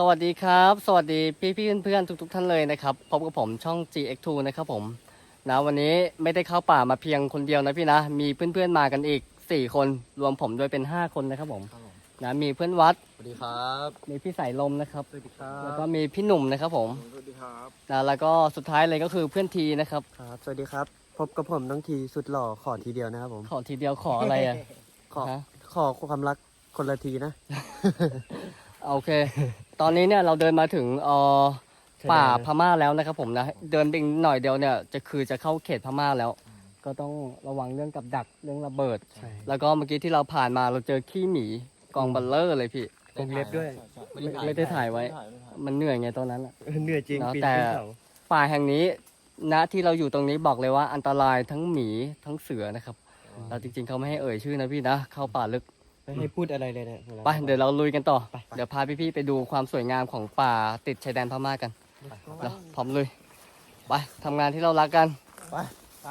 สวัสดีครับ สวัสดีพี่พี่ๆเพื่อนๆทุก ๆ ท่านเลยนะครับพบกับผมช่อง GX2 นะครับผมนะวันนี้ไม่ได้เข้าป่ามาเพียงคนเดียวนะพี่นะ มีเพื่อนๆมากันอีก 4 คนรวมผมด้วยเป็น 5 คนนะครับผมนะมีเพื่อนวัดสวัสดีครับมีพี่สายลมนะครับ สวัสดีครัแล้วก็มีพี่หนุ่มนะครับผมสวัสดีครับนะแล้วก็สุดท้ายเลยก็คือเพื่อนทีนะครับ ครับ สวัสดีครับ พบกับผมน้องทีสุดหล่อขอทีเดียวนะครับผม ขอทีเดียวขออะไรอะ ขอฮะ ขอความรักคนละทีนะ โอเค ตอนนี้เนี่ยเราเดินมาถึงเอ่อชายแดนป่าพม่าแล้วนะครับผมนะ เดินไปอีกหน่อยเดียวเนี่ยจะคือจะเข้าเขตพม่าแล้ว ก็ต้องระวังเรื่องกับดักเรื่องระเบิด ใช่ แล้วก็เมื่อกี้ที่เราผ่านมาเราเจอขี้หมีกองเบัลเลอร์เลยพี่ วงเล็บด้วยไม่ไม่ได้ถ่ายไว้ มันเหนื่อยไงตอนนั้นอะเหนื่อยจริงเนอะปีนแต่ ขึ้นเขาป่าแห่งนี้ณที่เราอยู่ตรงนี้บอกเลยว่าอันตรายทั้งหมีทั้งเสือนะครับเราจริงๆเขาไม่ให้เอ่ยชื่อนะพี่นะ เข้าป่าลึก ไม่ให้พูดอะไรเลยนะวลาไปเดี๋ยวเราลุยกันต่อไปเดี๋ยวพาพี่ๆไปดูความสวยงามของป่าติดชายแดนพม่ากันเนาะพร้อมลุย ไปทำงานที่เรารักกัน ไป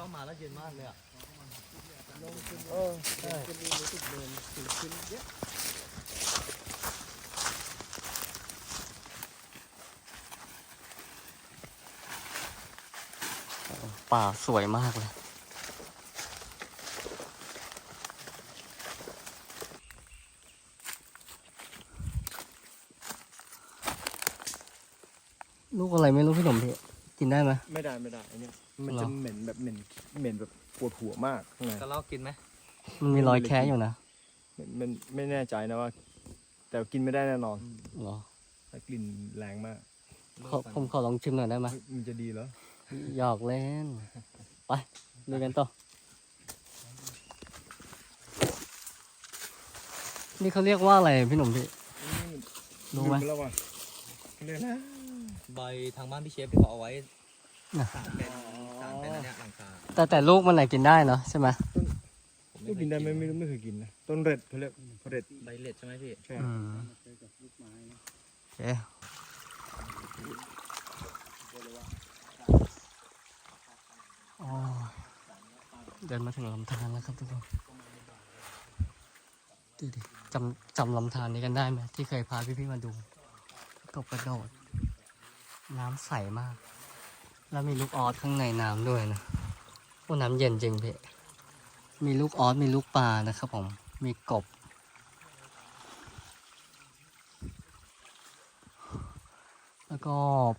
เข้ามาแล้วเย็นมากเลยอะเออใช่ป่าสวยมากเลยลูกอะไรไม่รู้พี่หนุ่มพี่กิน ได้ไหมไม่ได้ไม่ได้อันเนี้ยมันเหรอจะเหม็นแบบเหม็นเหม็นแบบปวดหัวมากข้างในจะลอกกินไหมมันมีรอยแค้อยู่นะมันมันไม่แน่ใจนะว่า แต่กินไม่ได้แน่นอนเหรอแต่กลิ่นแรงมากขอผมขอลองชิมหน่อยได้ไหมเฮ้ยมันจะดีเหรอหยอกเล่น ไปดูกันต่อ นี่เขาเรียกว่าอะไรพี่หนุ่มพี่ รู้ไหมลืปแล้วว่ะเรียกนะใบทางบ้านพี่เชฟที่เขาเอาไว้ น่ะสารเป็นสารเป็นอันเนี้ยหลังคาแต่แต่ลูกมันไหนกินได้เนาะใช่ไหมผมก็กินได้ไหมไม่รู้ไม่เคยกินนะต้นเร็ดเขาเรียกเร็ดใบเล็ดใช่ไหมพี่ ใช่อืมโอเคโอ้ยเดินมาถึงลำธารแล้วครับทุกคนดูดิจำจำลำธารนี้กันได้ไหมที่เคยพาพี่ๆมาดูกบกระโดด น้ำใสมาก แล้วมีลูกออสข้างในน้ำด้วยนะโอ้น้ำเย็นจริงพี่มีลูกออสมีลูกปลานะครับผมมีกบ แล้วก็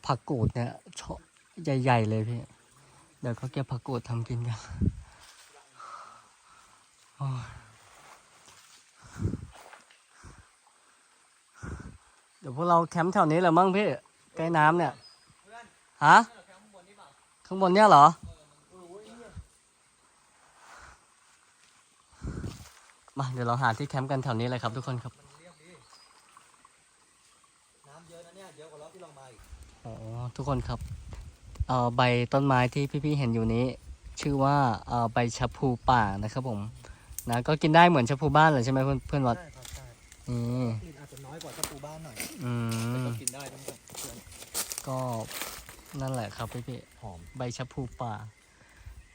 ผักกูดเนี่ยชอใหญ่ๆเลยพี่ เดี๋ยวเขาเก็บผักกูดทำกินกันเดี๋ยวพวกเราแคมป์แถวนี้แหละมั้งพี่ใกล้น้ำเนี่ยฮะ ข้างบนเนี่ยเหรอ มาเดี๋ยวเราหาที่แคมป์กันแถวนี้เลยครับทุกคนครับน้ำเยอะนะเนี่ยเยอะกว่ารอบที่เรามาอีกอ๋อทุกคนครับเอ่อใบต้นไม้ที่พี่ๆเห็นอยู่นี้ ชื่อว่าเอ่อใบชะพูป่านะครับผมนะก็กินได้เหมือนชะพูบ้านเลยใช่ไหมเพื่อนเพื่อนวัดใช่ครับใช่นี่กลิ่นอาจจะน้อยกว่าตะปูบ้านหน่อยอืมก็กินได้ทั้งหมด ก็ นั่นแหละครับพี่หอมๆใบชะพูป่า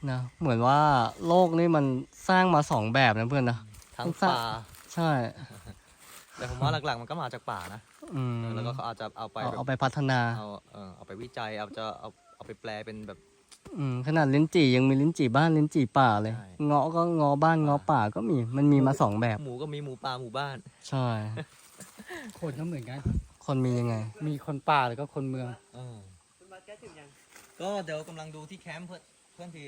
นะเหมือนว่าโลกนี่มันสร้างมาสองแบบนะเพื่อนนะทั้งป่าใช่ แต่ผมว่าหลักๆมันก็มาจากป่านะอืมแล้วก็เขาอาจจะเอาไปเอาแบบเอาไปพัฒนาเอาเออเอาไปวิจัยเอาจะเอาเอาไปแปลเป็นแบบอืมขนาดลิ้นจี่ยังมีลิ้นจี่บ้านลิ้นจี่ป่าเลยใช่เงาะก็เงาะบ้านเงาะป่าก็มีมันมีมาสองแบบ หมูก็มีหมูป่าหมูบ้าน ใช่ คนก็เหมือนกัน คนมียังไง มีคนป่าแล้วก็คนเมือง เออก็เดี๋ยวกำลังดูที่แคมป์เพื่อนเพื่อนที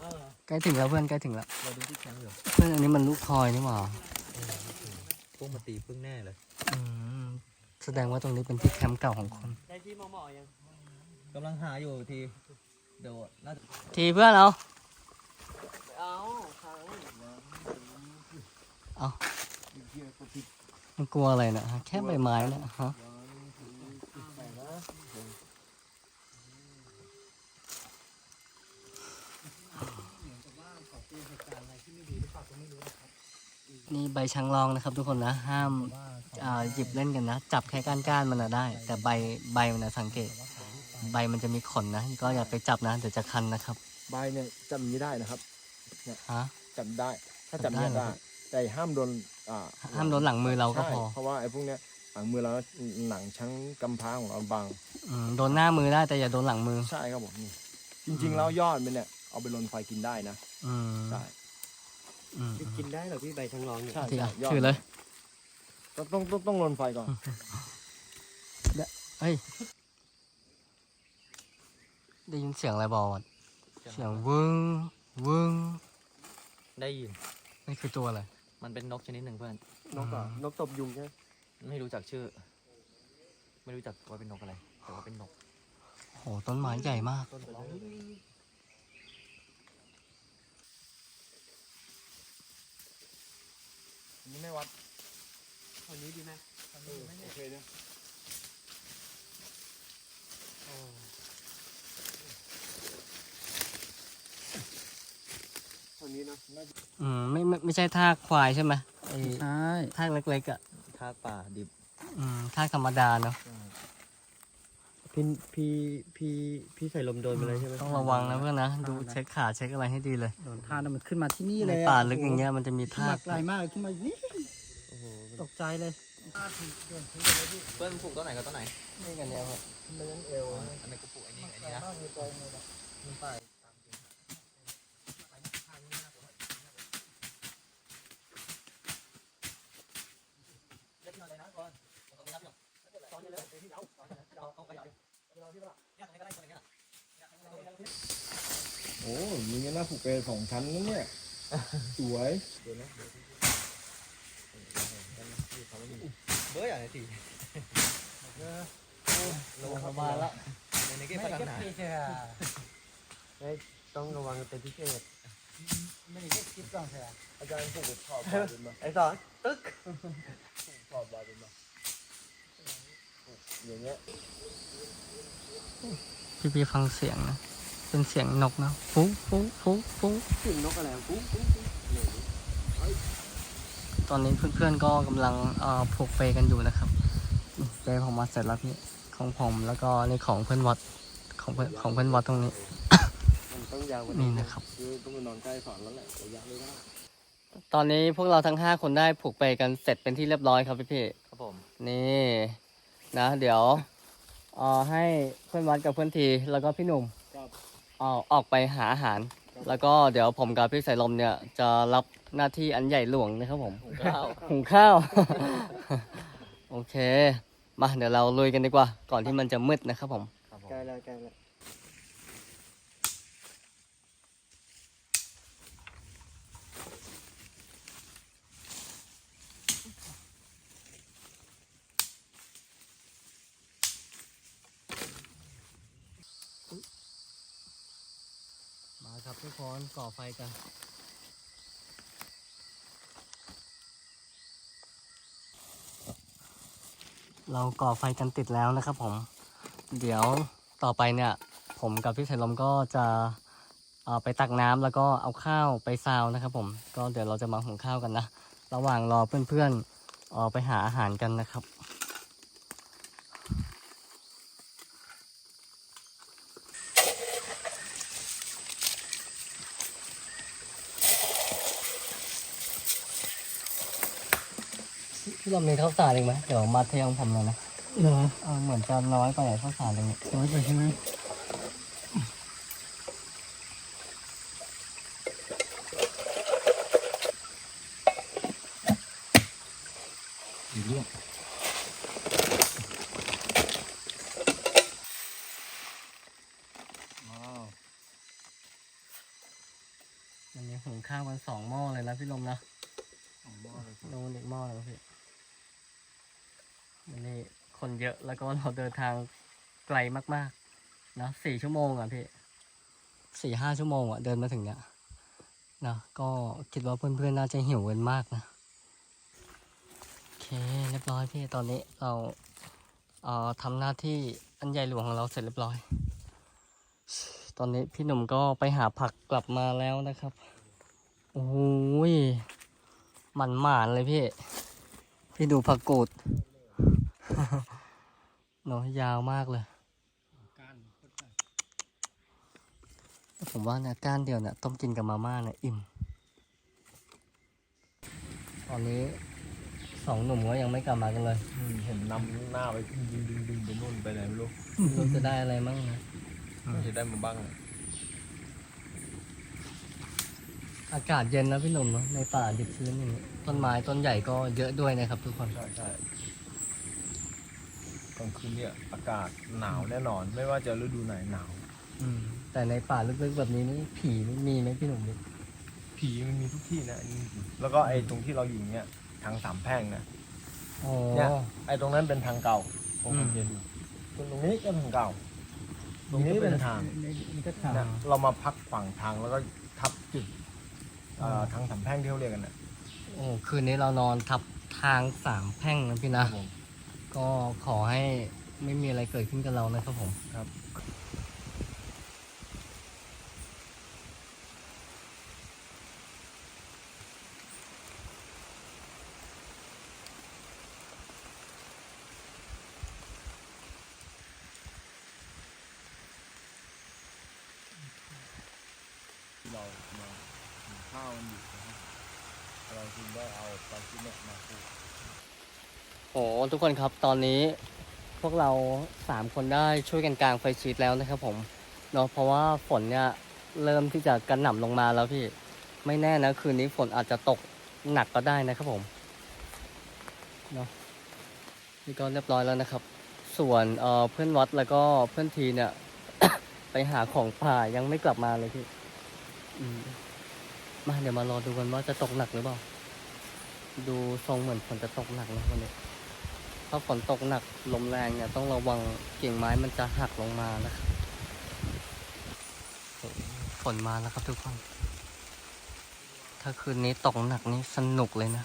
เออใกล้ถึงแล้วเพื่อนใกล้ถึงแล้ว เราดูที่แคมป์อยู่เพื่อนอันนี้มันลูกคอยนี่หว่าพวกมาตีพึ่งแน่เลยอืมแสดงว่าตรงนี้เป็นที่แคมป์เก่าของคน ได้ที่มอๆยังกำลังหาอยู่ทีเดี๋ยวน่าจะทีเพื่อนเอาเอามันกลัวอะไรนะฮะแค่ใบไม้เนะฮะ นี่ใบช้างรองนะครับ ทุกคนนะห้ามอ่าหยิบเล่นกันนะ จับแค่ก้านก้านๆมันนะได้ แต่ใบใบมันนะสังเกต ใบมันจะมีขนนะ ก็อย่าไปจับนะเดี๋ยวจะคันนะครับ ใบเนี่ยจับอย่างนี้ได้นะครับฮะจับได้ ถ้าจับจับได้เนี่ยเหรอได้แต่ห้ามโดนอ่าห้ามโดนหลังมือเราก็ใช่พอเพราะว่าไอ้พวกเนี้ยหลังมือเราหนังชั้งกำพร้าของเราบางอืมโดนหน้ามือได้แต่อย่าโดนหลังมือใช่ครับผมนี่จริงๆแล้วยอดมันเนี่ยเอาไปลนไฟกินได้นะอืมใช่ อืมกินได้เหรอพี่ใบชางรองเนี่ยใช่ทีอะใช่ยอดถือเลยต้องต้องต้องต้องลนไฟก่อนเฮ้ยได้ยินเสียงอะไรบอลเสียงวึ้งวึ้งได้ยิน นี่คือตัวอะไร มันเป็นนกชนิดหนึ่งเพื่อน นกอะนกตบยุงใช่ไหมไม่รู้จักชื่อ ไม่รู้จักว่าเป็นนกอะไร แต่ว่าเป็นนก โหต้นไม้ใหญ่มากนี่ ไม่วัดอันนี้ดีไหมโอเคเนี่ยอันนี้นะอืมไม่ไม่ไม่ใช่ท่ากควายใช่ไหมไอ้ใช่ท่ากเล็กๆอะทากป่าดิบอืมท่ากธรรมดาเนาะ พี่พี่พี่พี่ใส่ลมโดนไปเลยใช่ไหมต้องระวังนะเพื่อนนะ ดูเช็คขาเช็คอะไรให้ดีเลยโดนท่านั้นมันขึ้นมาที่นี่ในเลยป่าลึกอย่างเงี้ยมันจะมีขึ้นท่ามาไกลมากเลยขึ้นมานี่โอ้โหตกใจเลยเพื่อนปลูกต้นไหนกับต้นไหนนี่กันเนี่ยครับอันนี้ก็ปลูกไอ้นี่ไอ้นี่นะ เงี้ยน่าผูกเปรสองชั้นนั่นเนี่ยสวยเบอร์อย่างไรสิลงมาแล้วในนี้ก็พัฒนาต้องระวังเป็นพิเศษไม่ได้คิดก่อนเถอะอาจารย์ผูกขอบบาเป็นมาไอ้สอนตึ๊กขอบบาเป็นมาอย่างเงี้ยพี่พี่ฟังเสียงนะ เป็นเสียงนกนะฟุ้งฟุ้งฟุ้งฟุ้งเสียงนกอะไรปุ๊บปุ๊บตอนนี้เพื่อนๆก็กำลังเอ่อผูกเปลกันอยู่นะครับนี่เปลผมมาเสร็จแล้วพี่ของผมแล้วก็นี่ของเพื่อนวัดของเพื่อนของเพื่อนวัดตรงนี้มันต้องยาวกว่านี่นี้นะครับคือต้องไปนอนใกล้สอนแล้วแหละระยะไม่ได้ตอนนี้พวกเราทั้งห้าคนได้ผูกเปลกันเสร็จเป็นที่เรียบร้อยครับพี่พี่ครับผมๆนี่นะ เดี๋ยวเอ่อให้เพื่อนวัดกับเพื่อนทีแล้วก็พี่หนุ่ม ครับเอาออกไปหาอาหาร แล้วก็เดี๋ยวผมกับพี่สายลมเนี่ยจะรับหน้าที่อันใหญ่หลวงนะครับผมหุงข้าวหุงข้าว โอเค มาเดี๋ยวเราลุยกันดีกว่า ก่อนที่มันจะมืดนะครับผมครับผมใกล้แล้วใกล้แล้ว ทุกคนก่อไฟกันเราก่อไฟกันติดแล้วนะครับผม เดี๋ยวต่อไปเนี่ย ผมกับพี่สายลมก็จะเอ่อไปตักน้ำแล้วก็เอาข้าวไปซาวนะครับ ผม ก็เดี๋ยวเราจะมาหุงข้าวกันนะ ระหว่างรอเพื่อนๆเอ่อไปหาอาหารกันนะครับ พี่ลมมีข้าวสารอีกไหมเดี๋ยวมาเทของผมหน่อยนะเหรอเออเหมือนจะน้อยไปข้าวสารตรงนี้น้อยไปใช่ไหมวันนี้หุงข้าวกันสองหม้อเลยนะพี่ลมนะสองหม้อเลยโดนอีกหม้อแล้วพี่ วันนี้คนเยอะแล้วก็เราเดินทางไกลมากๆนะสี่ชั่วโมงอะพี่สี่ห้าชั่วโมงอะเดินมาถึงเนี้ยนะก็คิดว่าเพื่อนๆน่าจะหิวกันมากนะโอเคเรียบร้อยพี่ตอนนี้เราเอ่อทำหน้าที่อันใหญ่หลวงของเราเสร็จเรียบร้อย ตอนนี้พี่หนุ่มก็ไปหาผักกลับมาแล้วนะครับโอ้ยมันหมานเลยพี่ พี่ดูผักกูด เนาะยาวมากเลยผมว่าเนี่ยก้านเดียวเนี่ยต้มกินกับมาม่าเนี่ยอิ่ม ตอนนี้สองหนุ่มก็ยังไม่กลับมากันเลยอืมเห็นนำหน้าไปดึงดึงดึงดึงไปนู่นไปไหนไม่รู้เราจะได้อะไรมั่งนะน่าจะได้มาบ้างอะอากาศเย็นนะพี่หนุ่มเนอะในป่าดิบชื้นอย่างนี้ต้นไม้ต้นใหญ่ก็เยอะด้วยนะครับทุกคนใช่ใช่กลางคืนเนี่ยอากาศหนาวแน่นอน ไม่ว่าจะฤดูไหนหนาว อืมแต่ในป่าลึกๆแบบนี้นี่ผีนี่มีไหมพี่หนุ่มนี่ผีมันมีทุกที่นะอันนี้แล้วก็ไอ้ตรงที่เราอยู่เนี่ยทางสามแพร่งนะ อ๋อ เนี่ย ไอ้ตรงนั้นเป็นทางเก่าผมอืม สังเกตดูส่วนตรงนี้ก็ทางเก่า ตรงนี้เป็นทางนี่ก็ทางเนี่ยเรามาพักฝั่งทางแล้วก็ทับจุดเอ่อทางสามแพร่งที่เขาเรียกกันนะโอ้คืนนี้เรานอนทับทางสามแพร่งนะพี่คนะรับผม ก็ขอให้ไม่มีอะไรเกิดขึ้นกับเรานะครับผมครับ เรามากินข้าวกันอยู่นะครับเราจึงได้เอาปลาชิ้นเนี่ยมาปลูก โอ้ ทุกคนครับตอนนี้พวกเราสามคนได้ช่วยกันกลางไฟชีตแล้วนะครับผมเนาะเพราะว่าฝนเนี่ยเริ่มที่จะกระหน่ำลงมาแล้วพี่ไม่แน่นะคืนนี้ฝนอาจจะตกหนักก็ได้นะครับผมเนาะนี่ก็เรียบร้อยแล้วนะครับ ส่วนเอ่อเพื่อนวัดแล้วก็เพื่อนทีเนี่ย ไปหาของป่ายังไม่กลับมาเลยพี่มมาเดี๋ยวมารอดูกันว่าจะตกหนักหรือเปล่า ดูทรงเหมือนฝนจะตกหนักนะวันนี้ ถ้าฝนตกหนักลมแรงเนี่ยต้องระวังกิ่งไม้มันจะหักลงมานะครับโอ้โหฝนมาแล้วครับทุกคน ถ้าคืนนี้ตกหนักนี่สนุกเลยนะ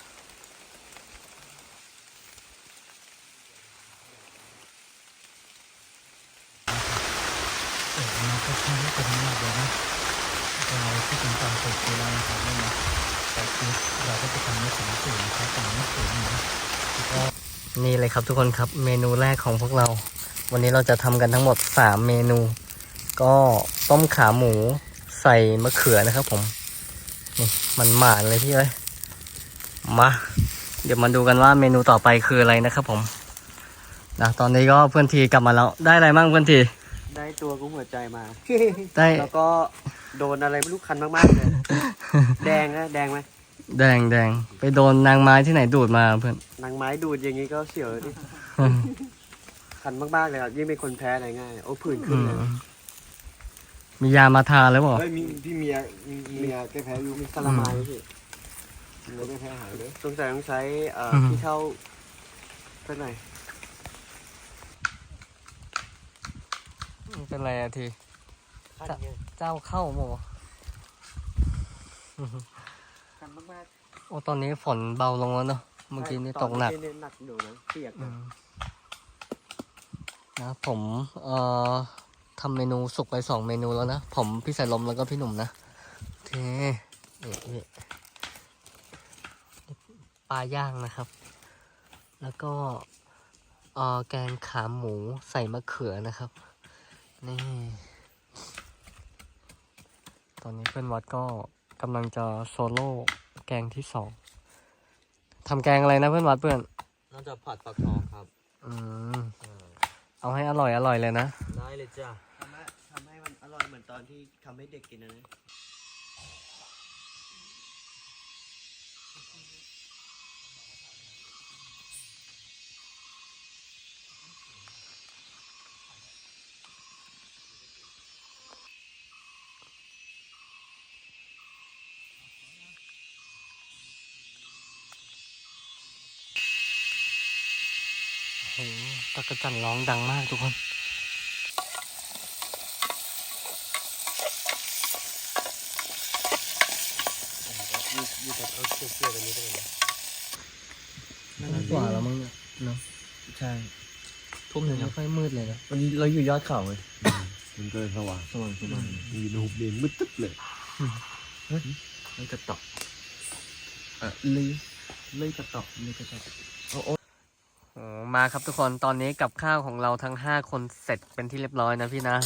เออมันก็ใช้ไม่เป็นมากเลยนะเราที่เป็นการเปิดตัวเรานะครับเนี่ยนะแต่คือเราก็จะทำให้ถึงสูงนะครับแต่ไม่สูง นะแล้วก็นี่เลยครับทุกคนครับเมนูแรกของพวกเรา วันนี้เราจะทำกันทั้งหมด 3 เมนู ก็ต้มขาหมูใส่มะเขือนะครับผมนี่มันหมานเลยพี่เอ้ยมาเดี๋ยวมาดูกันว่าเมนูต่อไปคืออะไรนะครับผมนะตอนนี้ก็เพื่อนทีกลับมาแล้ว ได้อะไรบ้างเพื่อนที ได้ตัวกุ้งหัวใจมา ได้ แล้วก็โดนอะไรไม่รู้คันมากๆเลย แดงนะแดงไหม แดงแดงไปโดนนางไม้ที่ไหนดูดมาเพื่อน นางไม้ดูดอย่างนี้ก็เสียวดิคันมากๆเลยครับยิ่งเป็นคนแพ้อะไรง่าย โอ้ผื่นขึ้อืนมเลยมียามาทาแล้วบอกเฮ้ยมีพี่เมียมีเมียแก้แพ้อยู่มีคารามาไหมพี่เมียแก้แพ้หายเลยสงสัยต้องใช้เอ่ออืมที่เท่าสักหน่อยเป็นไรอะทีคันเยอะเจ้าเข้าโม คันมากโอ้ตอนนี้ฝนเบาลงแล้วเนาะๆเมื่อกี้นี่ตกหนักเมื่อหนักอยู่นะเปียกอืนะมนะผมเอ่อทำเมนูสุกไปสองเมนูแล้วนะ ผมพี่สายลมแล้วก็พี่หนุ่มนะโอเคนี่นี่ปลาย่างนะครับ แล้วก็เอ่อแกงขาหมูใส่มะเขือนะครับ นี่ ตอนนี้เพื่อนวัดก็ กำลังจะโซโล่แกงที่สองทำแกงอะไรนะเพื่อนวัดเพื่อนน่าจะผัดฟักทองครับอืมเอาให้อร่อยอร่อยเลยนะ ได้เลยจ้ะ ทำให้ทำให้มันอร่อยเหมือนตอนที่ทำให้เด็กกินนะนะ กระจันร้องดังมากทุกคนยืดยืดแต่เขาเชื่อเชื่อกันนี้ได้เลยน่ากว่าแล้วมั้งเนี่ยเนาะใช่ทุ่มหนึ่งไม่ค่อยมืดเลยนะวันนี้เราอยู่ยอดเขาเลยมันก็สว่างสว่างสว่างมีรูปเรียนมืดตึ๊บเลยมันจะตอกอะลีเลยกระตอกเลยกระตอกโอ้ มาครับทุกคนตอนนี้กับข้าวของเราทั้งห้าคนเสร็จเป็นที่เรียบร้อยนะพี่นะ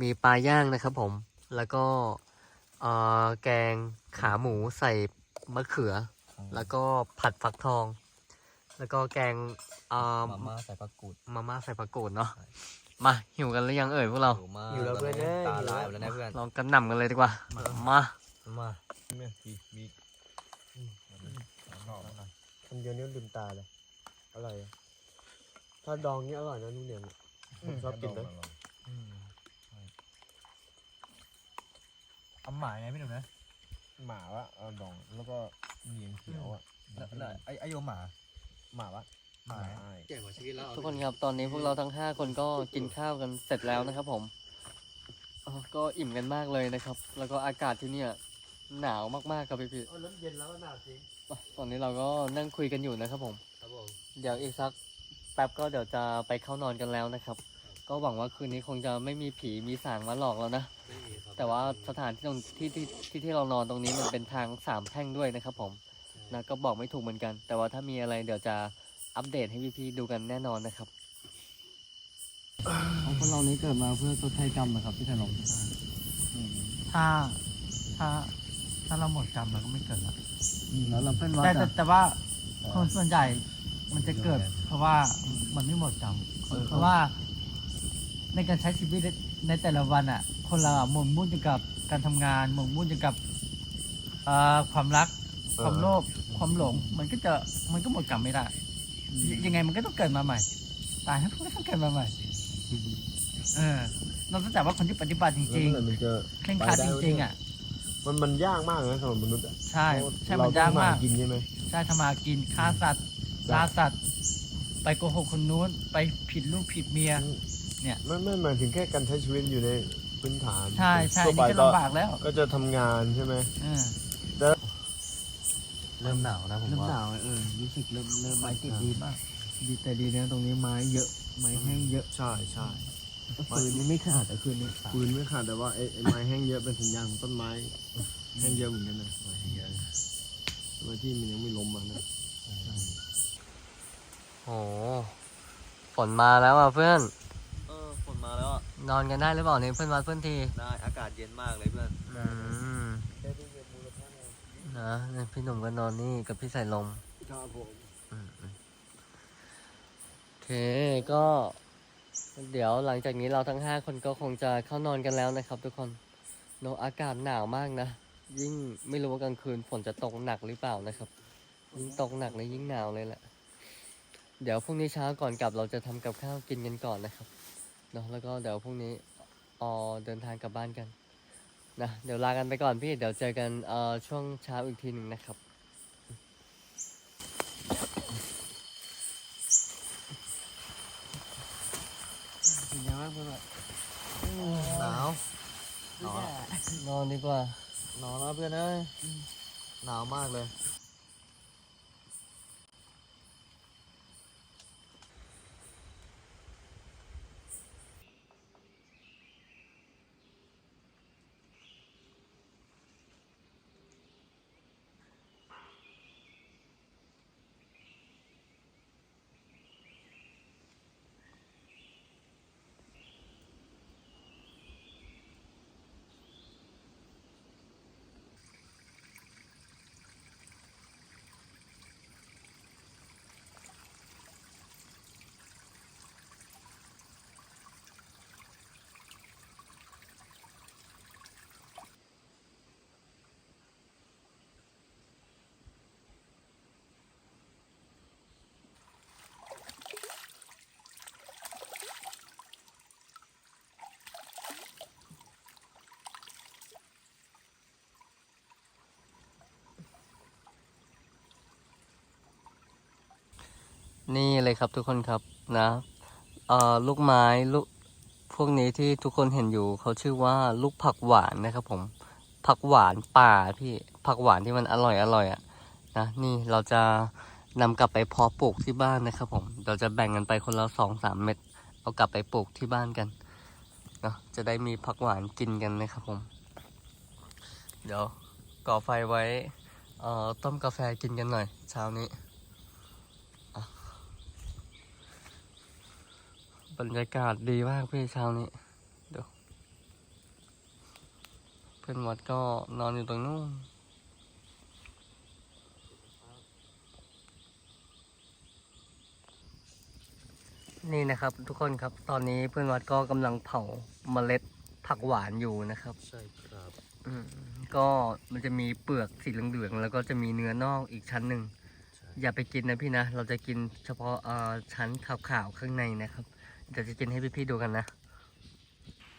มีปลาย่างนะครับผมแล้วก็เอ่อแกงขาหมูใส่มะเขือ แล้วก็ผัดฟักทอง แล้วก็แกงเอ่อมาม่าใส่ผักกูดมาม่าใส่ผักกูดเนาะมาหิวกันหรือยังเอ่ยพวกเราหิวมากอยู่แล้วเพื่อนเอ้ยตาลายหมดแล้วนะเพื่อนลองกันหน่ำกันเลยดีกว่ามามาเนี่ยมีมีชอบคำเดียวนี่ลืมตาเลยอร่อยอะ ถ้าดองนี่อร่อยนะนุ่นเนี่ยผมชอบกินนะเอาหมายไงพี่หนุ่มนะหมาวะเอาดองแล้วก็เนียงเขียวอะไอไอโยหมาหมาวะหมาใช่เก่งกว่าชีวิตเราทุกคนครับตอนนี้พวกเราทั้งห้าคนก็กินข้าวกันเสร็จแล้วนะครับผมเอ่อก็อิ่มกันมากเลยนะครับ แล้วก็อากาศที่เนี่ยหนาวมากๆครับพี่พี่เออน้ำเย็นแล้วก็หนาวจริงๆตอนนี้เราก็นั่งคุยกันอยู่นะครับผม ครับผม เดี๋ยวอีกสักแป๊บก็เดี๋ยวจะไปเข้านอนกันแล้วนะครับ ก็หวังว่าคืนนี้คงจะไม่มีผีมีสางมาหลอกแล้วนะไม่มีครับแต่ว่าสถานที่ตรงที่ที่ที่ที่เรานอนตรงนี้มันเป็นทางสามแพร่งด้วยนะครับ ผมนะก็บอกไม่ถูกเหมือนกัน แต่ว่าถ้ามีอะไรเดี๋ยวจะอัปเดตให้พี่ๆดูกันแน่นอนนะครับของคนเรานี้เกิดมาเพื่อชดใช้กรรมนะครับพี่ถนอมถ้าถ้าถ้าเราหมดกรรมเราก็ไม่เกิดละแล้วเราเป็นว่าแต่แต่แต่ว่าคนส่วนใหญ่ มันจะเกิด เพราะว่ามันไม่หมดกรรมเพราะว่า ในการใช้ชีวิตในแต่ละวันอะ คนเราอะหมกมุ่นอยู่กับการทำงานหมกมุ่นอยู่กับเอ่อความรัก ความโลภความหลง มันก็จะมันก็หมดกรรมไม่ได้ยยังไงมันก็ต้องเกิดมาใหม่ ตายแล้วมันก็ต้องเกิดมาใหม่เออนอกจากว่าคนที่ปฏิบัติจริงแล้วมันจะๆเคร่งครัดจริงๆอะมันมันยากมากนะสำหรับมนุษย์อะใช่ใช่เรมันยากมากต้องหกินใช่ไหมใช่ทำมากินฆ่าสัตว์ ล่าสัตว์ไปโกหกคนนู้น ไปผิดลูกผิดเมียไม่ไม่หมายถึงแค่การใช้ชีวิตอยู่ในพื้นฐานใช่ใช่ทั่วไปนี่ก็ลำบากแล้ว ก็จะทำงานใช่ไหมเออ เริ่มหนาวนะผมเริ่มว่าหนาวเออรู้สึกเริ่มเริ่มไม้ติดดีมากดีแต่ดีนะตรงนี้ไม้เยอะไม้แห้งเยอะใช่ใช่ฟืนนี่ไม่ขาดแต่คืนนี้ปืนไม่ขาดแต่ว่าไอ้ไอ้ไม้แห้งเยอะเป็นสัญญาณของต้นไม้แห้งเยอะเหมือนกันนะไม้แห้งเยอะทำไมที่มันยังไม่ล้มมานะ โอ้โหฝนมาแล้วอะเพื่อน เออฝนมาแล้วอะ นอนกันได้หรือเปล่าเนี่ยเพื่อนวัดเพื่อนที ได้อากาศเย็นมากเลยเพื่อนอืมนะเนี่ยพี่หนุ่มก็นอนนี่กับพี่สายลมครับผมอืมอืมโอเคก็ เดี๋ยวหลังจากนี้เราทั้งห้าคนก็คงจะเข้านอนกันแล้วนะครับทุกคนโนอากาศหนาวมากนะ ยิ่งไม่รู้ว่ากลางคืนฝนจะตกหนักหรือเปล่านะครับ ยิ่งตกหนักเลยยิ่งหนาวเลยแหละ เดี๋ยวพรุ่งนี้เช้าก่อนกลับเราจะทำกับข้าวกินกันก่อนนะครับเนาะแล้วก็เดี๋ยวพรุ่งนี้ออเดินทางกลับบ้านกันนะเดี๋ยวลากันไปก่อนพี่เดี๋ยวเจอกันเอ่อช่วงเช้าอีกทีหนึ่งนะครับเป็นยังไงบ้างเพื่อนหนาวนอนนอนดีกว่า นอนแล้วเพื่อนเอ้ยหนาวมากเลย นี่เลยครับทุกคนครับนะเอ่อลูกไม้ลูกพวกนี้ที่ทุกคนเห็นอยู่เขาชื่อว่าลูกผักหวานนะครับผมผักหวานป่าพี่ผักหวานที่มันอร่อยอร่อยอะนะนี่เราจะนำกลับไปเพาะปลูกที่บ้านนะครับผมเราจะแบ่งกันไปคนละสองสามเม็ดเอากลับไปปลูกที่บ้านกันเนาะจะได้มีผักหวานกินกันนะครับผม เดี๋ยวก่อไฟไว้เอ่อต้มกาแฟกินกันหน่อยเช้านี้อะ บรรยากาศดีมากพี่เช้านี้เดี๋ยวเพื่อนวัดก็นอนอยู่ตรงนู้นนี่นะครับทุกคนครับตอนนี้เพื่อนวัดก็กำลังเผาเมล็ดผักหวานอยู่นะครับ ใช่ครับอืมก็มันจะมีเปลือกสีเหลืองๆแล้วก็จะมีเนื้อนอกอีกชั้นหนึ่งใช่อย่าไปกินนะพี่นะ เราจะกินเฉพาะเอ่อชั้นขาวๆข้างในนะครับ เดี๋ยวจะกินให้พี่ๆดูกันนะ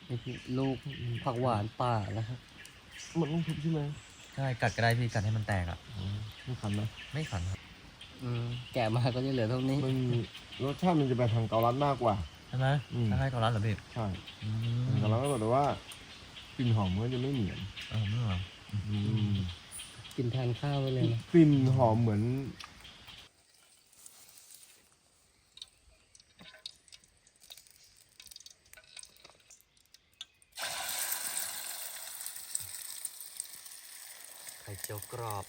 นี่พี่ลูกผักหวานป่านะครับมันต้องทุบใช่ไหมใช่กัดก็ได้พี่กัดให้มันแตกอะไม่ขันไหมไม่ขันครับอืมแกะมาก็จะเหลือเท่านี้มันรสชาติมันจะไปทางเกาลัดมากกว่า ใช่ไหมอืม ถ้าให้เกาลัดเหรอพี่ใช่อืเกาลัดก็แบบว่ากลิ่นหอมมันก็จะไม่เหมือนเออไม่เหรออืมกินแทนข้าวไปเลยนะกลิ่นหอมเหมือน ข่เจียวกรอบ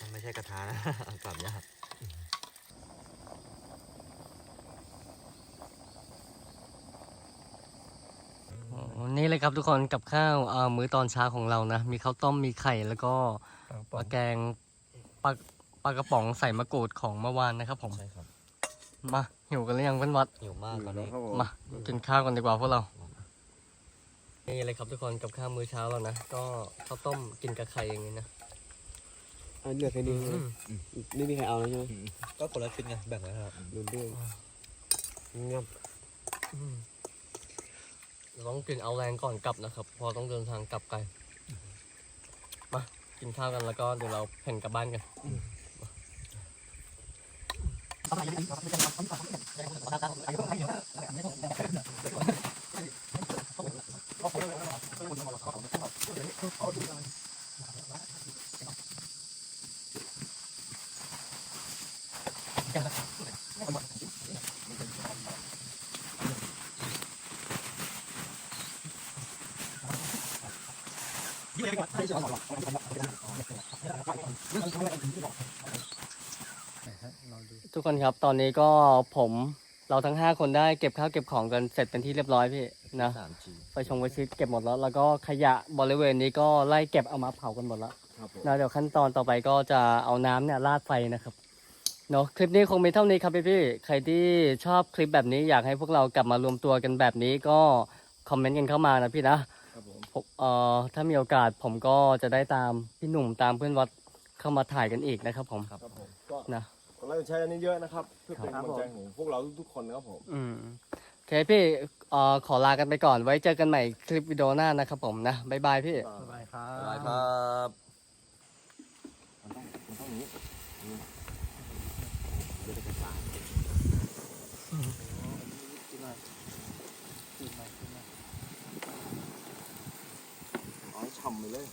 มันไม่ใช่กระทะนะกรอบยากอ๋อนี่เลยครับทุกคนกับข้าวเอ่อมื้อตอนเช้าของเรานะ มีข้าวต้มมีไข่แล้วก็ปลาแกงปลาปลากระป๋องใส่มะกรูดของเมื่อวานนะครับผมใช่ครับมาหิวกันหรือยังเพื่อนวัดหิวมากตอนนี้ครับผมมากินข้าวกันดีกว่าพวกเรา นี่เลยครับทุกคนกับข้าวมื้อเช้าเรานะ ก็ข้าวต้มกินกับไข่อย่างนี้นะอันเหลือแค่นี้ใช่ไหมอืมนี่มีใครเอาแล้วใช่ไหมก็คนละชิ้นไงแบ่งไว้ครับดูเรื่องงับอืมเราต้องกินเอาแรงก่อนกลับนะครับเพอต้องเดินทางกลับไกลมากินข้าวกันแล้วก็เดี๋ยวเราเพ่นกลับบ้านกัน กคนครับตอนนี้ก็ผมเราทั้งห้าคนได้เก็บข้าวเก็บของกันเสร็จเป็นที่เรียบร้อยพี่นะ สามจีไปชงไปชิดเก็บหมดแล้ว แล้วก็ขยะบริเวณนี้ก็ไล่เก็บเอามาเผากันหมดแล้ว ครับผม นะเดี๋ยวขั้นตอนต่อไปก็จะเอาน้ำเนี่ยราดไฟนะครับเนาะคลิปนี้คงมีเท่านี้ครับพี่พี่ๆใครที่ชอบคลิปแบบนี้อยากให้พวกเรากลับมารวมตัวกันแบบนี้ก็คอมเมนต์กันเข้ามานะพี่นะครับผม ผมเอ่อถ้ามีโอกาสผมก็จะได้ตามพี่หนุ่มตามเพื่อนวัดเข้ามาถ่ายกันอีกนะครับผม ครับผม ก็นะ ราจะใช้อันนี้เยอะนะครับ เพื่อเป็นกำลังใจของพวกเราทุกๆคนนะครับผม อืมโอเคพี่เอ่อขอลากันไปก่อนไว้เจอกันใหม่คลิปวิดีโอหน้านะครับผมนะบ๊ายบายพี่บ๊ายบายครับมัาย่ายวจะเป็ำไปเลย